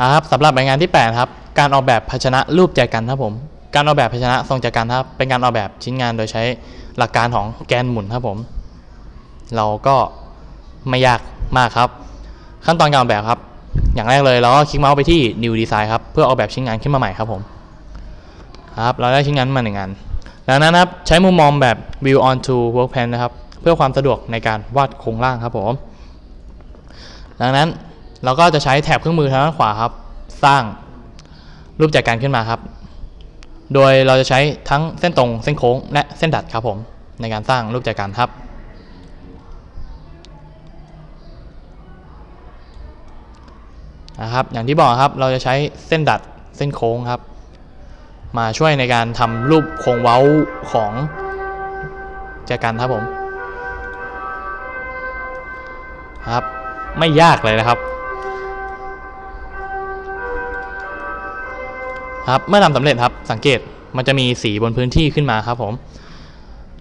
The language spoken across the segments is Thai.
ครับสำหรับรายงานที่8ครับการออกแบบภาชนะรูปแจกันครับผมการออกแบบภาชนะทรงแจกันครับเป็นการออกแบบชิ้นงานโดยใช้หลักการของแกนหมุนครับผม เราก็ไม่ยากมากครับ ขั้นตอนการออกแบบครับ อย่างแรกเลยเราก็คลิกเมาส์ไปที่ New Design ครับเพื่อออกแบบชิ้นงานขึ้นมาใหม่ครับผมครับเราได้ชิ้นงานมาหนึ่งอันดังนั้นครับใช้มุมมองแบบ View onto Workpan นะครับเพื่อความสะดวกในการวาดโครงร่างครับผม ดังนั้น เราก็จะใช้แถบเครื่องมือทางด้านขวาครับ สร้างรูปแจกันขึ้นมาครับ โดยเราจะใช้ทั้งเส้นตรงเส้นโค้งและเส้นดัดครับผมในการสร้างรูปแจกันครับ นะครับ อย่างที่บอกครับเราจะใช้เส้นดัดเส้นโค้งครับ มาช่วยในการทำรูปโครงเว้าของแจกันครับผมครับ ไม่ยากเลยนะครับ ครับเมื่อทำสำเร็จครับสังเกตมันจะมีสีบนพื้นที่ขึ้นมาครับผม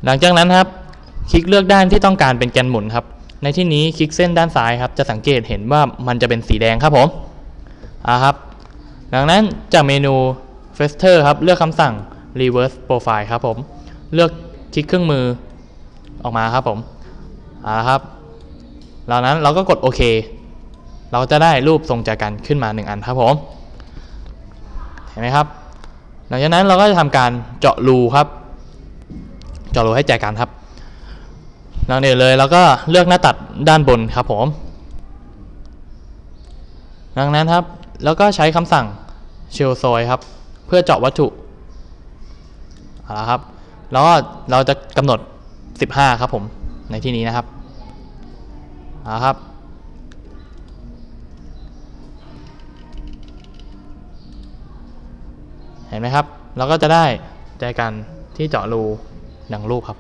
หลังจากนั้นครับ คลิกเลือกด้านที่ต้องการเป็นแกนหมุนครับ ในที่นี้คลิกเส้นด้านซ้ายครับจะสังเกตเห็นว่ามันจะเป็นสีแดงครับผมอ่าครับ ดังนั้นจากเมนู f e s t e r ครับเลือกคำสั่ง reverse profile ครับผม เลือกคลิกเครื่องมือออกมาครับผมอ่าครับหลังนั้นเราก็กดโอเค เราจะได้รูปทรงจากกันขึ้นมา 1 อันครับผม เห็นไหมครับ หลังจากนั้นเราก็จะทำการเจาะรูครับ เจาะรูให้แจกันครับหลังนี้เลยเราก็เลือกหน้าตัดด้านบนครับผม ดังนั้นครับแล้วก็ใช้คำสั่ง s h e l l s o y ครับ เพื่อเจาะวัตถุเอาละครับแล้วก็เราจะกำหนด 15 ครับผมในที่นี้นะครับเอาละครับ เห็นไหมครับ เราก็จะได้ใจกันที่เจาะรูดังรูปครับ